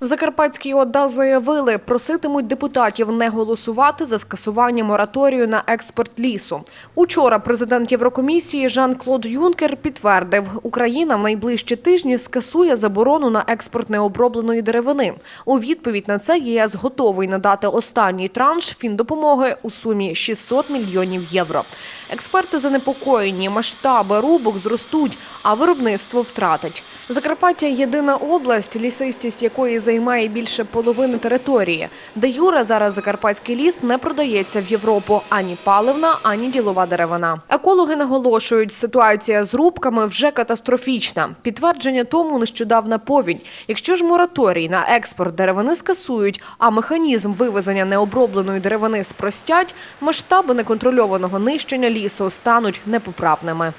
В Закарпатській ОДА заявили, проситимуть депутатів не голосувати за скасування мораторію на експорт лісу. Учора президент Єврокомісії Жан-Клод Юнкер підтвердив, Україна в найближчі тижні скасує заборону на експорт необробленої деревини. У відповідь на це ЄС готовий надати останній транш фіндопомоги у сумі 600 мільйонів євро. Експерти занепокоєні, масштаби рубок зростуть, а виробництво втратить. Закарпаття єдина область, лісистість якої займає більше половини території. Де Юра зараз закарпатський ліс не продається в Європу ані паливна, ані ділова деревина. Екологи наголошують, ситуація з рубками вже катастрофічна. Підтвердження тому нещодавна повінь. Якщо ж мораторій на експорт деревини скасують, а механізм вивезення необробленої деревини спростять, масштаби неконтрольованого нищення лісу стануть непоправними.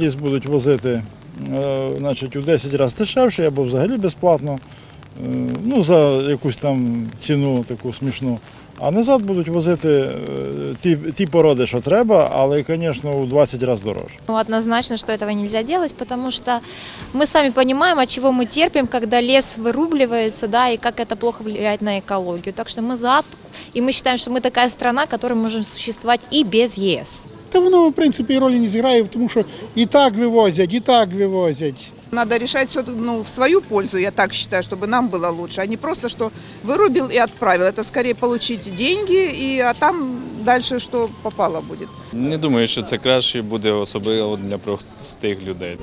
Ліс будуть возити е, значить, у 10 разів дешевше або взагалі безплатно, е, ну, за якусь там ціну таку смішну. А назад будуть возити е, ті, ті породи, що треба, але, звісно, у 20 разів дорожче. Ну, Однозначно, что этого нельзя делать, потому что мы сами понимаем, от чего мы терпим, когда лес вырубливается, да, и как это плохо влияет на экологию. Так что мы за, и мы считаем, что мы такая страна, которая можем существовать и без ЕС. Та воно, в принципі, і ролі не зіграє, тому що і так вивозять, і так вивозять. Надо решать все ну, в свою пользу, я так считаю, чтобы нам было лучше, а не просто, что вырубил и отправил. Это скорее получить деньги, и, а там дальше что попало будет. Не думаю, що це краще буде особливо для простих людей.